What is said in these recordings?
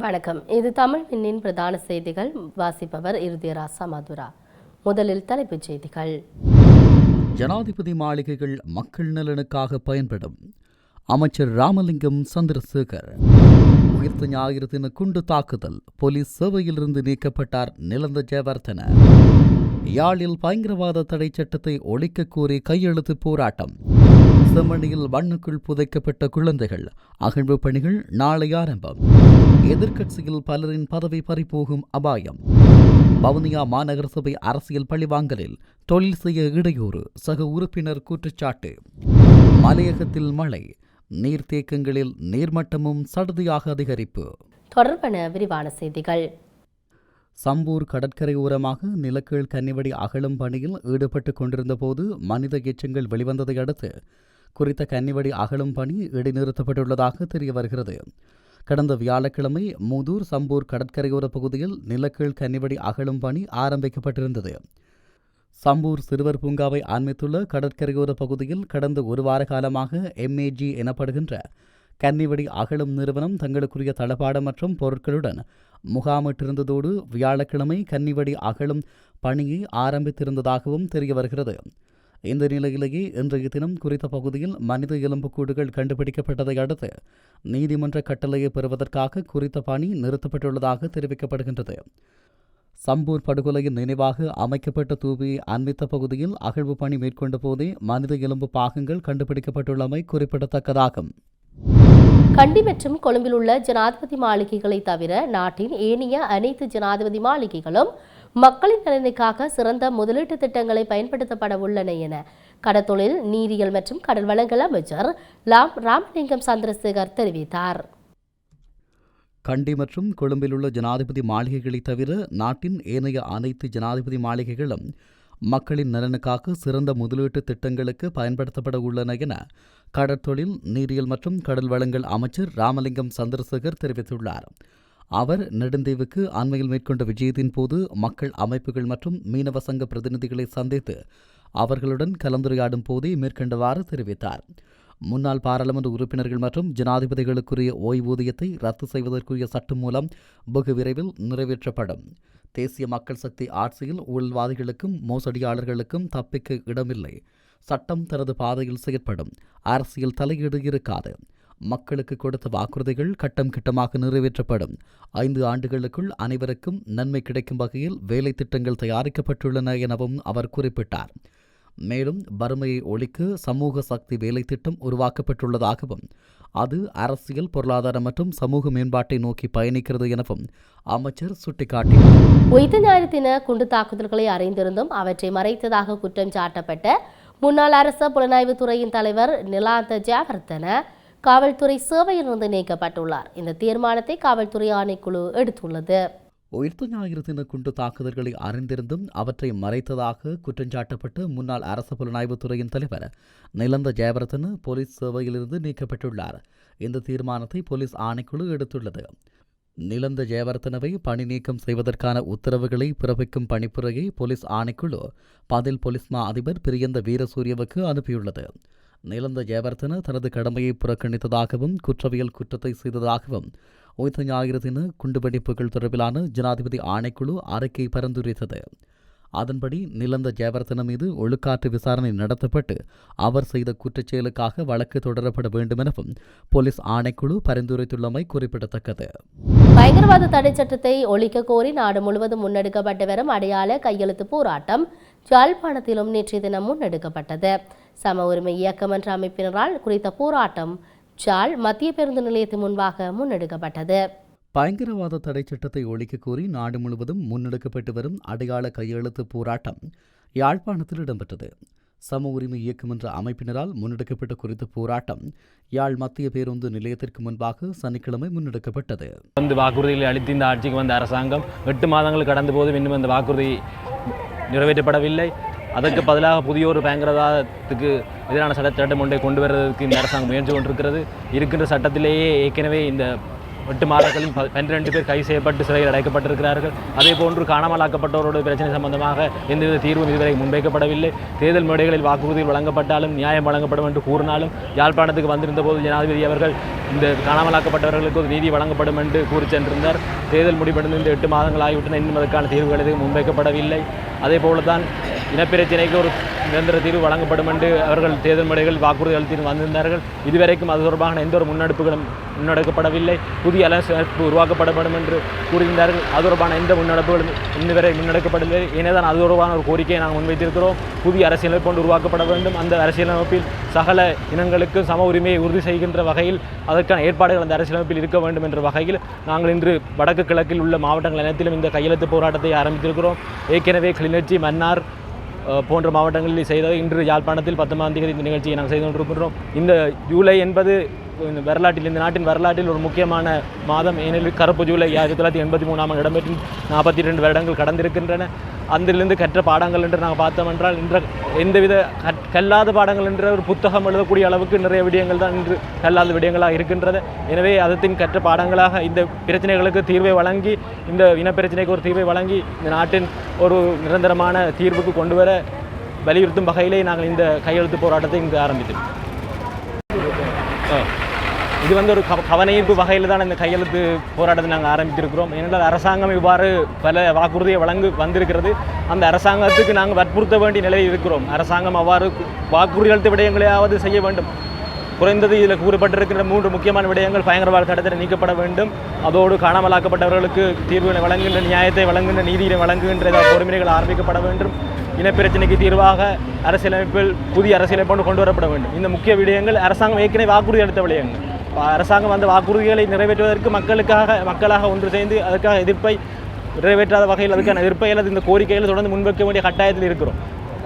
வணக்கம். இது தமிழ் மின்னின் பிரதான செய்திகள். வாசிப்பவர் இறுதியராசா மதுரா. முதலில் தலைப்புச் செய்திகள். ஜனாதிபதி மாளிகைகள் மக்கள் நலனுக்காக பயன்படும். அமைச்சர் ராமலிங்கம் சந்திரசேகர். உயிர்த்த ஞாயிறு தின குண்டு தாக்குதல். போலீஸ் சேவையிலிருந்து நீக்கப்பட்டார் நிலந்த ஜெயவர்தன யாழில் பயங்கரவாத தடை சட்டத்தை ஒழிக்கக் கோரி கையெழுத்து போராட்டம். செம்மணியில் மண்ணுக்குள் புதைக்கப்பட்ட குழந்தைகள். அகழ்வு பணிகள் நாளை ஆரம்பம். எதிர்க்கட்சியில் பலரின் பதவி பறிபோகும் அபாயம். வவுனியா மாநகர சபை அரசியல் பழிவாங்கலில் தொழில் செய்ய இடையூறு சக உறுப்பினர் குற்றச்சாட்டு. மலையகத்தில் மழை நீர்த்தேக்கங்களில் நீர்மட்டமும் சடுதியாக அதிகரிப்பு. தொடர்பான விரிவான செய்திகள். சம்பூர் கடற்கரையோரமாக நிலக்கீழ் கன்னிவடி அகழும் பணியில் ஈடுபட்டு கொண்டிருந்த போது மனித எச்சங்கள் வெளிவந்ததை அடுத்து குறித்த கன்னிவடி அகழும் பணி இடைநிறுத்தப்பட்டுள்ளதாக தெரிய வருகிறது கடந்த வியாழக்கிழமை மூதூர் சம்பூர் கடற்கரையோர பகுதியில் நிலக்கீழ் கன்னிவடி அகழும் பணி ஆரம்பிக்கப்பட்டிருந்தது. சம்பூர் சிறுவர் பூங்காவை ஆன்மித்துள்ள கடற்கரையோர பகுதியில் கடந்த ஒரு வார காலமாக எம்ஏஜி எனப்படுகின்ற கன்னிவடி அகழும் நிறுவனம் தங்களுக்குரிய தளபாடம் மற்றும் பொருட்களுடன் முகாமிட்டிருந்ததோடு வியாழக்கிழமை கன்னிவடி அகழும் பணியை ஆரம்பித்திருந்ததாகவும் தெரிய வருகிறது இந்த நிலையிலேயே இன்றைய தினம் குறித்த பகுதியில் மனித எலும்புக்கூடுகள் கண்டுபிடிக்கப்பட்டதை அடுத்து நீதிமன்ற கட்டளையை பெறுவதற்காக குறித்த பணி நிறுத்தப்பட்டுள்ளதாக தெரிவிக்கப்படுகின்றது. சம்பூர் படுகொலையின் நினைவாக அமைக்கப்பட்ட தூபியை அண்மித்த பகுதியில் அகழ்வு பணி மேற்கொண்ட போதே மனித எலும்பு பாகங்கள் கண்டுபிடிக்கப்பட்டுள்ளமை குறிப்பிடத்தக்கதாகும். கண்டி மற்றும் கொழும்பில் உள்ள ஜனாதிபதி மாளிகைகளை தவிர நாட்டின் ஏனைய அனைத்து ஜனாதிபதி மாளிகைகளும் மக்களின் நலனுக்காக சிறந்த முதலீட்டு திட்டங்களை பயன்படுத்தப்பட உள்ளன என கடத்தொழில் நீரியல் மற்றும் கடல் வளங்கள் அமைச்சர் லாம் ராமலிங்கம் சந்திரசேகர் தெரிவித்தார். கண்டி மற்றும் கொழும்பில் உள்ள ஜனாதிபதி மாளிகைகளை தவிர நாட்டின் ஏனைய அனைத்து ஜனாதிபதி மாளிகைகளும் மக்களின் நலனுக்காக சிறந்த முதலீட்டு திட்டங்களுக்கு பயன்படுத்தப்பட உள்ளன என கடற்தொழில் நீரியல் மற்றும் கடல் வளங்கள் அமைச்சர் ராமலிங்கம் சந்திரசேகர் தெரிவித்துள்ளார். அவர் நெடுந்தீவுக்கு அண்மையில் மேற்கொண்ட விஜயத்தின் போது மக்கள் அமைப்புகள் மற்றும் மீனவ சங்க பிரதிநிதிகளை சந்தித்து அவர்களுடன் கலந்துரையாடும் போதே மேற்கண்டவாறு தெரிவித்தார். முன்னாள் பாராளுமன்ற உறுப்பினர்கள் மற்றும் ஜனாதிபதிகளுக்குரிய ஓய்வூதியத்தை ரத்து செய்வதற்குரிய சட்டம் மூலம் வெகு விரைவில் நிறைவேற்றப்படும். தேசிய மக்கள் சக்தி ஆட்சியில் ஊழல்வாதிகளுக்கும் மோசடியாளர்களுக்கும் தப்பிக்க இடமில்லை. சட்டம் தனது பாதையில் செயற்படும். அரசியல் தலையீடு இருக்காது. மக்களுக்கு கொடுத்த வாக்குறுதிகள் கட்டம் கட்டமாக நிறைவேற்றப்படும். ஐந்து ஆண்டுகளுக்குள் அனைவருக்கும் நன்மை கிடைக்கும் வகையில் வேலை திட்டங்கள் தயாரிக்கப்பட்டுள்ளன எனவும் அவர் குறிப்பிட்டார். மேலும் வறுமையை ஒழிக்க சமூக சக்தி வேலை திட்டம் உருவாக்கப்பட்டுள்ளதாகவும் அது அரசியல் பொருளாதார மற்றும் சமூக மேம்பாட்டை நோக்கி பயணிக்கிறது எனவும் அமைச்சர் சுட்டிக்காட்டினார். உயிர் ஞாயிறு குண்டு தாக்குதல்களை அறிந்திருந்தும் அவற்றை மறைத்ததாக குற்றம் சாட்டப்பட்ட முன்னாள் அரச புலனாய்வுத் துறையின் தலைவர் நிலாந்த ஜாவர்தன காவல்துறை சேவையிலிருந்து நீக்கப்பட்டுள்ளார். இந்த தீர்மானத்தை காவல்துறை ஆணைக்குழு எடுத்துள்ளது. உயிர்த்த ஞாயிறு தின குண்டு தாக்குதல்களை அறிந்திருந்தும் அவற்றை மறைத்ததாக குற்றஞ்சாட்டப்பட்டு முன்னாள் அரசு புலனாய்வுத் துறையின் தலைவர் நிலந்த ஜெயவர்தன போலீஸ் சேவையிலிருந்து நீக்கப்பட்டுள்ளார். இந்த தீர்மானத்தை போலீஸ் ஆணைக்குழு எடுத்துள்ளது. நிலந்த ஜெயவர்தனவை பணி நீக்கம் செய்வதற்கான உத்தரவுகளை பிறப்பிக்கும் பணிப்புரையை போலீஸ் ஆணைக்குழு பதில் போலீஸ் மா அதிபர் பிரியந்த வீரசூரியவுக்கு அனுப்பியுள்ளது. நிலந்த ஜெயவர்தன தனது கடமையை புறக்கணித்ததாகவும் குற்றவியல் குற்றத்தை செய்ததாகவும் உயிர் ஞாயிறு தின குண்டுவெடிப்புகள் தொடர்பிலான ஜனாதிபதி ஆணைக்குழு அறிக்கை பரிந்துரைத்தது. அதன்படி நிலந்த ஜெயவர்தன மீது ஒழுக்காற்று விசாரணை நடத்தப்பட்டு அவர் செய்த குற்றச்செயலுக்காக வழக்கு தொடரப்பட வேண்டும் எனவும் போலீஸ் ஆணைக்குழு பரிந்துரைத்துள்ளமை குறிப்பிடத்தக்கது. பயங்கரவாத தடை சட்டத்தை ஒழிக்க கோரி நாடு முழுவதும் முன்னெடுக்கப்பட்டு வரும் அடையாள கையெழுத்து போராட்டம் யாழ்ப்பாணத்திலும் நேற்றைய தினம் முன்னெடுக்கப்பட்டது. சம உரிமை இயக்கம் என்ற அமைப்பினரால் குறித்த போராட்டம் ஜாழ் மத்திய பேருந்து நிலையத்தின் முன்பாக முன்னெடுக்கப்பட்டது. பயங்கரவாத தடை சட்டத்தை ஒழிக்க கோரி நாடு முழுவதும் முன்னெடுக்கப்பட்டு வரும் அடையாள கையெழுத்து போராட்டம் யாழ்ப்பாணத்தில் இடம்பெற்றது. சம உரிமை இயக்கம் என்ற அமைப்பினரால் முன்னெடுக்கப்பட்ட குறித்த போராட்டம் யாழ் மத்திய பேருந்து நிலையத்திற்கு முன்பாக சனிக்கிழமை முன்னெடுக்கப்பட்டது. வந்து வாக்குறுதிகளை அளித்து இந்த ஆட்சிக்கு வந்த அரசாங்கம் எட்டு மாதங்கள் கடந்த போதும் இன்னும் அந்த வாக்குறுதி நிறைவேற்றப்படவில்லை. அதற்கு பதிலாக புதிய ஒரு பயங்கரவாதத்துக்கு எதிரான சட்ட திட்டம் ஒன்றை கொண்டு வருவதற்கு இந்த அரசாங்கம் முயன்று கொண்டிருக்கிறது. இருக்கின்ற சட்டத்திலேயே ஏற்கனவே இந்த எட்டு மாதங்களில் ப- பன்னிரண்டு பேர் கைது செய்யப்பட்டு சிறையில் அடைக்கப்பட்டிருக்கிறார்கள். அதே போன்று காணாமலாக்கப்பட்டவரோட பிரச்சனை சம்பந்தமாக எந்தவித தீர்வும் இதுவரை முன்வைக்கப்படவில்லை. தேர்தல் மேடைகளில் வாக்குறுதிகள் வழங்கப்பட்டாலும் நியாயம் வழங்கப்படும் என்று கூறினாலும் யாழ்ப்பாணத்துக்கு வந்திருந்த போது ஜனாதிபதி அவர்கள் இந்த காணாமலாக்கப்பட்டவர்களுக்கு ஒரு நீதி வழங்கப்படும் என்று கூறி சென்றிருந்தார். தேர்தல் முடிவடைந்து இந்த எட்டு மாதங்கள் ஆகிவிட்டன. இன்னும் அதற்கான தீர்வுகள் எதுவும் முன்வைக்கப்படவில்லை. அதே போல தான் இனப்பிரச்சினைக்கு ஒரு நிரந்தர தீர்வு வழங்கப்படும் என்று அவர்கள் தேர்தல் முறைகள் வாக்குறுதி அளித்து வந்திருந்தார்கள். இதுவரைக்கும் அது தொடர்பான எந்த ஒரு முன்னெடுப்புகளும் முன்னெடுக்கப்படவில்லை. புதிய அரசமைப்பு உருவாக்கப்படப்படும் என்று கூறியிருந்தார்கள். அது தொடர்பான எந்த முன்னெடுப்புகளும் இன்னும் வரை முன்னெடுக்கப்படவில்லை. எனதான் அது தொடர்பான ஒரு கோரிக்கையை நாங்கள் முன்வைத்திருக்கிறோம். புதிய அரசியலமைப்பு கொண்டு உருவாக்கப்பட வேண்டும். அந்த அரசியலமைப்பில் சகல இனங்களுக்கு சம உரிமையை உறுதி செய்கின்ற வகையில் அதற்கான ஏற்பாடுகள் அந்த அரசியலமைப்பில் இருக்க வேண்டும் என்ற வகையில் நாங்கள் இன்று வடக்கு கிழக்கில் உள்ள மாவட்டங்கள் அனைத்திலும் இந்த கையெழுத்து போராட்டத்தை ஆரம்பித்திருக்கிறோம். ஏற்கனவே கிளிநொச்சி மன்னார் போன்ற மாவட்டங்களில் செய்த இன்று யாழ்ப்பாணத்தில் பத்தொன்பதாம் தேதி இந்த நிகழ்ச்சியை நாங்கள் செய்து கொண்டிருக்கிறோம் இந்த ஜூலை என்பது இந்த வரலாற்றில் இந்த நாட்டின் வரலாற்றில் ஒரு முக்கியமான மாதம். ஏனெனில் கருப்பு ஜூலை ஆயிரத்தி தொள்ளாயிரத்தி எண்பத்தி மூணாம் இடம்பெற்று நாற்பத்தி ரெண்டு வருடங்கள் கடந்திருக்கின்றன. அதிலிருந்து கற்ற பாடங்கள் என்று நாங்கள் பார்த்தோம் என்றால் இன்ற எந்தவித கற்- கல்லாத பாடங்கள் என்ற ஒரு புத்தகம் எழுதக்கூடிய அளவுக்கு நிறைய விடயங்கள் தான் இன்று கல்லாத விடயங்களாக இருக்கின்றது. எனவே அதத்தின் கற்ற பாடங்களாக இந்த பிரச்சனைகளுக்கு தீர்வை வழங்கி இந்த இனப்பிரச்சனைக்கு ஒரு தீர்வை வழங்கி இந்த நாட்டின் ஒரு நிரந்தரமான தீர்வுக்கு கொண்டு வர வலியுறுத்தும் வகையிலே நாங்கள் இந்த கையெழுத்து போராட்டத்தை இங்கு ஆரம்பித்தோம். இது வந்து ஒரு கவ கவனஈர்ப்பு வகையில் தான் இந்த கையெழுத்து போராட்டத்தை நாங்கள் ஆரம்பித்திருக்கிறோம். ஏனென்றால் அரசாங்கம் இவ்வாறு பல வாக்குறுதியை வழங்கு வந்திருக்கிறது. அந்த அரசாங்கத்துக்கு நாங்கள் வற்புறுத்த வேண்டிய நிலையில் இருக்கிறோம். அரசாங்கம் அவ்வாறு வாக்குறுதி அளித்த விடயங்களையாவது செய்ய வேண்டும். குறைந்தது இதில் கூறப்பட்டிருக்கிற மூன்று முக்கியமான விடயங்கள் பயங்கரவாத சட்டத்தில் நீக்கப்பட வேண்டும். அதோடு காணாமலாக்கப்பட்டவர்களுக்கு தீர்வுகளை வழங்குகின்ற நியாயத்தை வழங்குகின்ற நீதியை வழங்குகின்ற பொறுமைகள் ஆரம்பிக்கப்பட வேண்டும். இனப்பிரச்சனைக்கு தீர்வாக அரசியலமைப்பில் புதிய அரசியலமைப்பு கொண்டு வரப்பட வேண்டும். இந்த முக்கிய விடயங்கள் அரசாங்கம் ஏற்கனவே வாக்குறுதி அளித்த விடயங்கள். அரசாங்கம் அந்த வாக்குறுதிகளை நிறைவேற்றுவதற்கு மக்களுக்காக மக்களாக ஒன்று சேர்ந்து அதற்காக எதிர்ப்பை நிறைவேற்றாத வகையில் அதுக்கான எதிர்ப்பை அல்லது இந்த கோரிக்கைகளை தொடர்ந்து முன்வைக்க வேண்டிய கட்டாயத்தில் இருக்கிறோம்.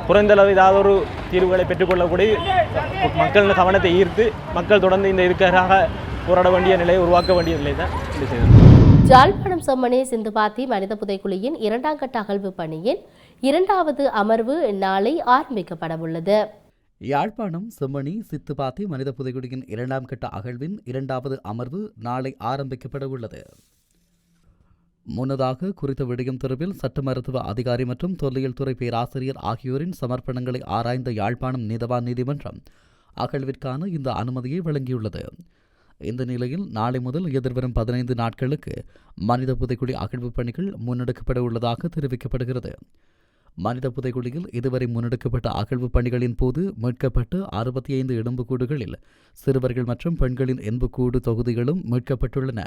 குறைந்தளவு ஏதாவது ஒரு தீர்வுகளை பெற்றுக்கொள்ளக்கூடிய மக்களின் கவனத்தை ஈர்த்து மக்கள் தொடர்ந்து இந்த இதுக்காக போராட வேண்டிய நிலையை உருவாக்க வேண்டிய நிலை தான் இது செய்தது. ஜாழ்ப்பாணம் செம்மணி சிந்துபாத்தி மனித புதைக்குழியின் இரண்டாம் கட்ட அகழ்வு பணியின் இரண்டாவது அமர்வு நாளை ஆரம்பிக்கப்படவுள்ளது. யாழ்ப்பாணம் செம்மணி சித்துப்பாத்தி மனித புதைகுடியின் இரண்டாம் கட்ட அகழ்வின் இரண்டாவது அமர்வு நாளை ஆரம்பிக்கப்பட உள்ளது முன்னதாக குறித்த விடயம் தொடர்பில் சட்ட மருத்துவ அதிகாரி மற்றும் தொல்லியல் துறை பேராசிரியர் ஆகியோரின் சமர்ப்பணங்களை ஆராய்ந்த யாழ்ப்பாணம் நீதவான் நீதிமன்றம் அகழ்விற்கான இந்த அனுமதியை வழங்கியுள்ளது. இந்த நிலையில் நாளை முதல் எதிர்வரும் பதினைந்து நாட்களுக்கு மனித புதைக்குடி அகழ்வு பணிகள் முன்னெடுக்கப்பட உள்ளதாக தெரிவிக்கப்படுகிறது. மனித புதைகுழியில் இதுவரை முன்னெடுக்கப்பட்ட அகழ்வு பணிகளின் போது மீட்கப்பட்ட அறுபத்தி ஐந்து எலும்புக்கூடுகளில் சிறுவர்கள் மற்றும் பெண்களின் எலும்புக்கூடு தொகுதிகளும் மீட்கப்பட்டுள்ளன.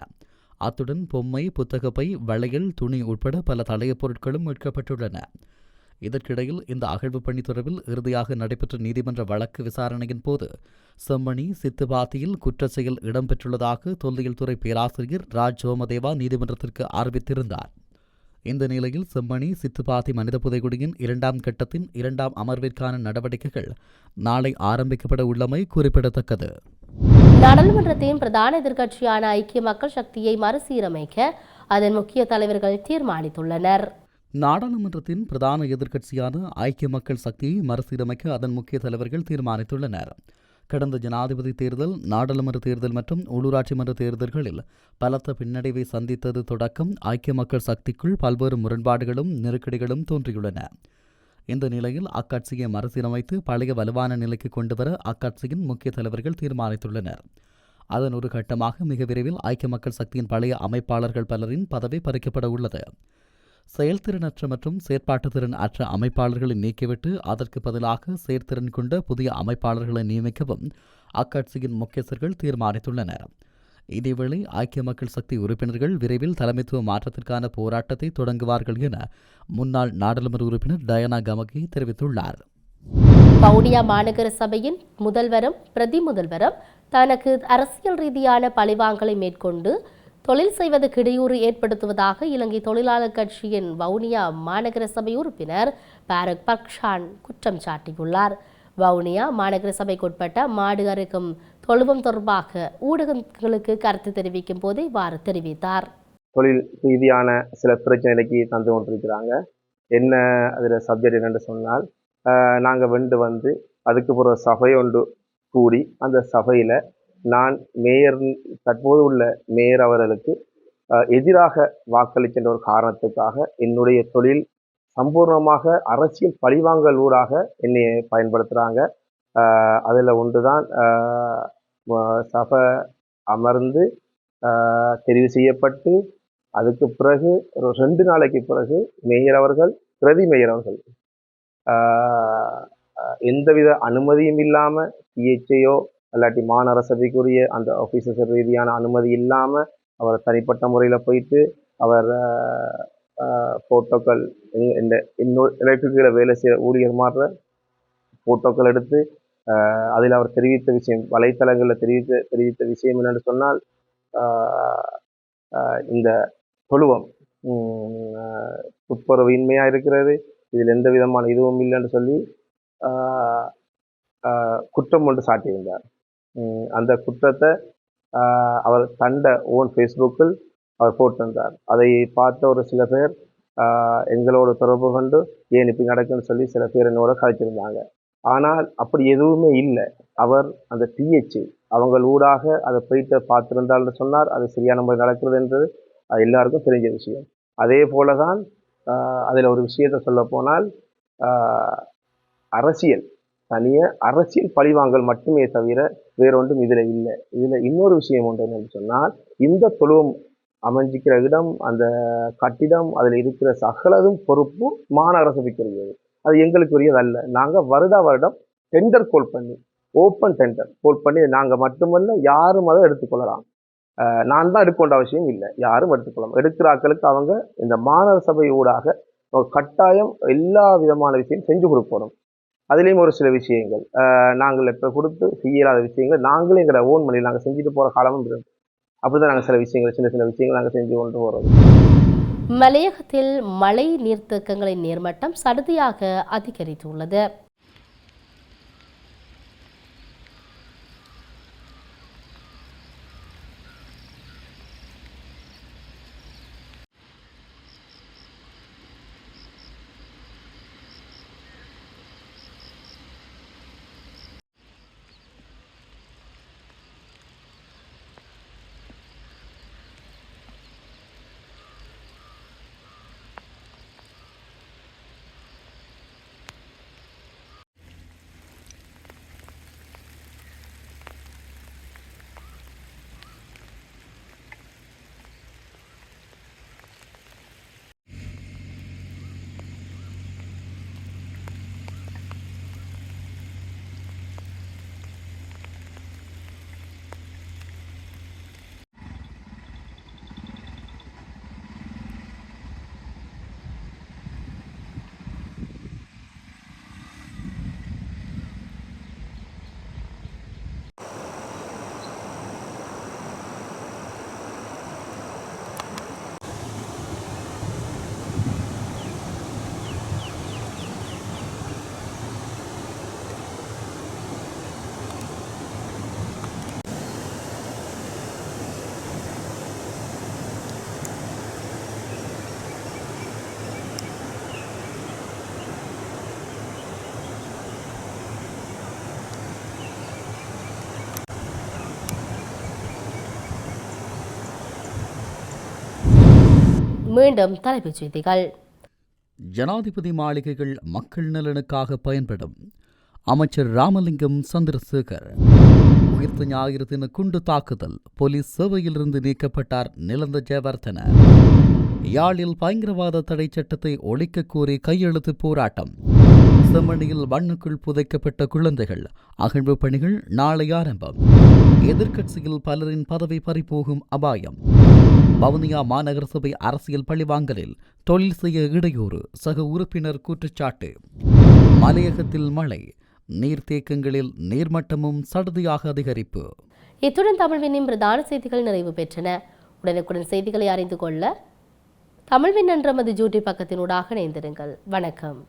அத்துடன் பொம்மை புத்தகப்பை வளையல் துணி உட்பட பல தலையப் பொருட்களும் மீட்கப்பட்டுள்ளன. இதற்கிடையில் இந்த அகழ்வு பணி தொடர்பில் இறுதியாக நடைபெற்ற நீதிமன்ற வழக்கு விசாரணையின் போது செம்மணி சித்துபாத்தியில் குற்ற செயல் இடம்பெற்றுள்ளதாக தொல்லியல் துறை பேராசிரியர் ராஜ் சோமதேவா நீதிமன்றத்திற்கு அறிவித்திருந்தார். இந்த நிலையில் செம்மணி சித்துப்பாத்தி மனித புதைகுடியின் இரண்டாம் கட்டத்தின் இரண்டாம் அமர்விற்கான நடவடிக்கைகள் நாளை ஆரம்பிக்கப்பட உள்ளமை குறிப்பிடத்தக்கது. நாடாளுமன்றத்தின் பிரதான எதிர்க்கட்சியான ஐக்கிய மக்கள் சக்தியை மறுசீரமைக்க அதன் முக்கிய தலைவர்கள் தீர்மானித்துள்ளனர். நாடாளுமன்றத்தின் பிரதான எதிர்க்கட்சியான ஐக்கிய மக்கள் சக்தியை மறுசீரமைக்க அதன் முக்கிய தலைவர்கள் தீர்மானித்துள்ளனர். கடந்த ஜனாதிபதி தேர்தல் நாடாளுமன்ற தேர்தல் மற்றும் உள்ளூராட்சி மன்ற தேர்தல்களில் பலத்த பின்னடைவை சந்தித்தது தொடக்கம் ஐக்கிய மக்கள் சக்திக்குள் பல்வேறு முரண்பாடுகளும் நெருக்கடிகளும் தோன்றியுள்ளன. இந்த நிலையில் அக்கட்சியை மறுசீரமைத்து பழைய வலுவான நிலைக்கு கொண்டுவர அக்கட்சியின் முக்கிய தலைவர்கள் தீர்மானித்துள்ளனர். அதன் ஒரு கட்டமாக மிக விரைவில் ஐக்கிய மக்கள் சக்தியின் பழைய அமைப்பாளர்கள் பலரின் பதவி பறிக்கப்பட உள்ளது. செயல்திறனற்ற மற்றும் செயற்பாட்டுத்திறன் அற்ற அமைப்பாளர்களை நீக்கிவிட்டு அதற்கு பதிலாக செயற்திறன் கொண்ட புதிய அமைப்பாளர்களை நியமிக்கவும் அக்கட்சியின் முக்கியஸ்தர்கள் தீர்மானித்துள்ளனர். இதேவேளை ஐக்கிய மக்கள் சக்தி உறுப்பினர்கள் விரைவில் தலைமைத்துவ மாற்றத்திற்கான போராட்டத்தை தொடங்குவார்கள் என முன்னாள் நாடாளுமன்ற உறுப்பினர் டயனா கமகி தெரிவித்துள்ளார். வவுனியா மாநகர சபையின் முதல்வரும் பிரதி முதல்வரும் தனக்கு அரசியல் ரீதியான பழிவாங்கலை மேற்கொண்டு தொழில் செய்வதற்கு இடையூறு ஏற்படுத்துவதாக இலங்கை தொழிலாளர் கட்சியின் வவுனியா மாநகர சபை உறுப்பினர் பாரக் பக்ஷான் குற்றம் சாட்டியுள்ளார். வவுனியா மாநகர சபைக்குட்பட்ட மாடு அறுக்கும் தொழுவம் தொடர்பாக ஊடகங்களுக்கு கருத்து தெரிவிக்கும் போது இவ்வாறு தெரிவித்தார். தொழில் ரீதியான சில பிரச்சனைக்கு தந்து கொண்டிருக்கிறாங்க. என்ன அதில் சப்ஜெக்ட் என்னென்னு சொன்னால் நாங்கள் வெண்டு வந்து அதுக்கு பிறகு சபை ஒன்று கூடி அந்த சபையில் நான் மேயர் தற்போது உள்ள மேயர் அவர்களுக்கு எதிராக வாக்களிக்கின்ற ஒரு காரணத்துக்காக என்னுடைய தொழில் சம்பூர்ணமாக அரசியல் பழிவாங்கல் ஊடாக என்னை பயன்படுத்துகிறாங்க அதில் ஒன்று தான் சபை அமர்ந்து தெரிவு செய்யப்பட்டு அதுக்கு பிறகு ஒரு ரெண்டு நாளைக்கு பிறகு மேயர் அவர்கள் பிரதி மேயர் அவர்கள். எந்தவித அனுமதியும் இல்லாமல் சிஹெச்ஐயோ இல்லாட்டி மாநகர சபைக்குரிய அந்த ஆஃபீஸர் ரீதியான அனுமதி இல்லாமல் அவர் தனிப்பட்ட முறையில் போயிட்டு அவர் ஃபோட்டோக்கள் இந்த இன்னொரு எனக்கு வேலை செய்கிற ஊழியர் மாற்ற ஃபோட்டோக்கள் எடுத்து அதில் அவர் தெரிவித்த விஷயம் வலைத்தளங்களில் தெரிவித்த தெரிவித்த விஷயம் என்னென்னு சொன்னால் இந்த தொழுவம் துப்புரவு இன்மையாக இருக்கிறது இதில் எந்த விதமான இதுவும் இல்லைன்னு சொல்லி குற்றம் ஒன்று சாட்டியிருந்தார். அந்த குற்றத்தை அவர் தண்ட ஓன் ஃபேஸ்புக்கில் அவர் போட்டிருந்தார். அதை பார்த்த ஒரு சில பேர் எங்களோட தொடர்பு கொண்டு ஏன் இப்படி நடக்குன்னு சொல்லி சில பேர் என்னோட கழிச்சிருந்தாங்க ஆனால் அப்படி எதுவுமே இல்லை. அவர் அந்த டிஹெச் அவங்க ஊடாக அதை போயிட்டு பார்த்துருந்தாள்னு சொன்னார். அது சரியான முறை நடக்கிறது என்றது அது எல்லாருக்கும் தெரிஞ்ச விஷயம். அதே போல தான் அதில் ஒரு விஷயத்தை சொல்ல போனால் அரசியல் தனிய அரசியல் பழிவாங்கல் மட்டுமே தவிர வேறொன்றும் இதில் இல்லை. இதில் இன்னொரு விஷயம் ஒன்று என்னன்னு சொன்னால் இந்த தொழுவம் அமைஞ்சிக்கிற இடம் அந்த கட்டிடம் அதில் இருக்கிற சகலதும் பொறுப்பு மாநகர சபைக்குரியது அது எங்களுக்குரியது அல்ல. நாங்கள் வருடா வருடம் டெண்டர் கோல் பண்ணி ஓப்பன் டெண்டர் கோல் பண்ணி நாங்கள் மட்டுமல்ல யாரும் அதை எடுத்துக்கொள்ளலாம். நான் தான் எடுக்க வேண்டிய அவசியம் இல்லை. யாரும் எடுத்துக்கொள்ளலாம். எடுக்கிற ஆக்களுக்கு அவங்க இந்த மாநகர சபை ஊடாக கட்டாயம் எல்லா விதமான விஷயம் செஞ்சு கொடுக்கணும். அதுலேயும் ஒரு சில விஷயங்கள். நாங்கள் இப்போ கொடுத்து செய்யலாத விஷயங்கள் நாங்களும் எங்களை ஓன் பண்ணி நாங்கள் செஞ்சுட்டு போகிற காலமும் இருக்கு. அப்படிதான் நாங்கள் சில விஷயங்கள் சின்ன சின்ன விஷயங்கள் நாங்கள் செஞ்சு கொண்டு போகிறோம் மலையகத்தில் மழை நீர்த்தேக்கங்களின் நீர்மட்டம் சடுதியாக அதிகரித்துள்ளது. மீண்டும் தலைப்புச் செய்திகள். ஜனாதிபதி மாளிகைகள் மக்கள் நலனுக்காக பயன்படும். அமைச்சர் ராமலிங்கம் சந்திரசேகர். உயிர்த்த ஞாயிறு தின குண்டு தாக்குதல். போலீஸ் சேவையிலிருந்து நீக்கப்பட்டார் நிலந்த ஜெயவர்தன. யாழில் பயங்கரவாத தடை சட்டத்தை ஒழிக்க கோரி கையெழுத்து போராட்டம். செம்மணியில் மண்ணுக்குள் புதைக்கப்பட்ட குழந்தைகள். அகழ்வு பணிகள் நாளை ஆரம்பம். எதிர்க்கட்சியில் பலரின் பதவி பறிபோகும் அபாயம். வவுனியா மாநகர சபை அரசியல் பழிவாங்கலில் தொழில் செய்ய இடையூறு சக உறுப்பினர் குற்றச்சாட்டு. மலையகத்தில் மழை நீர்த்தேக்கங்களில் நீர்மட்டமும் சடுதியாக அதிகரிப்பு. இத்துடன் தமிழ்வினின் பிரதான செய்திகள் நிறைவு பெற்றன. உடனுக்குடன் செய்திகளை அறிந்து கொள்ள தமிழ்வின் என்ற மது ஜூட்டி பக்கத்தினூடாக இணைந்திருங்கள். வணக்கம்.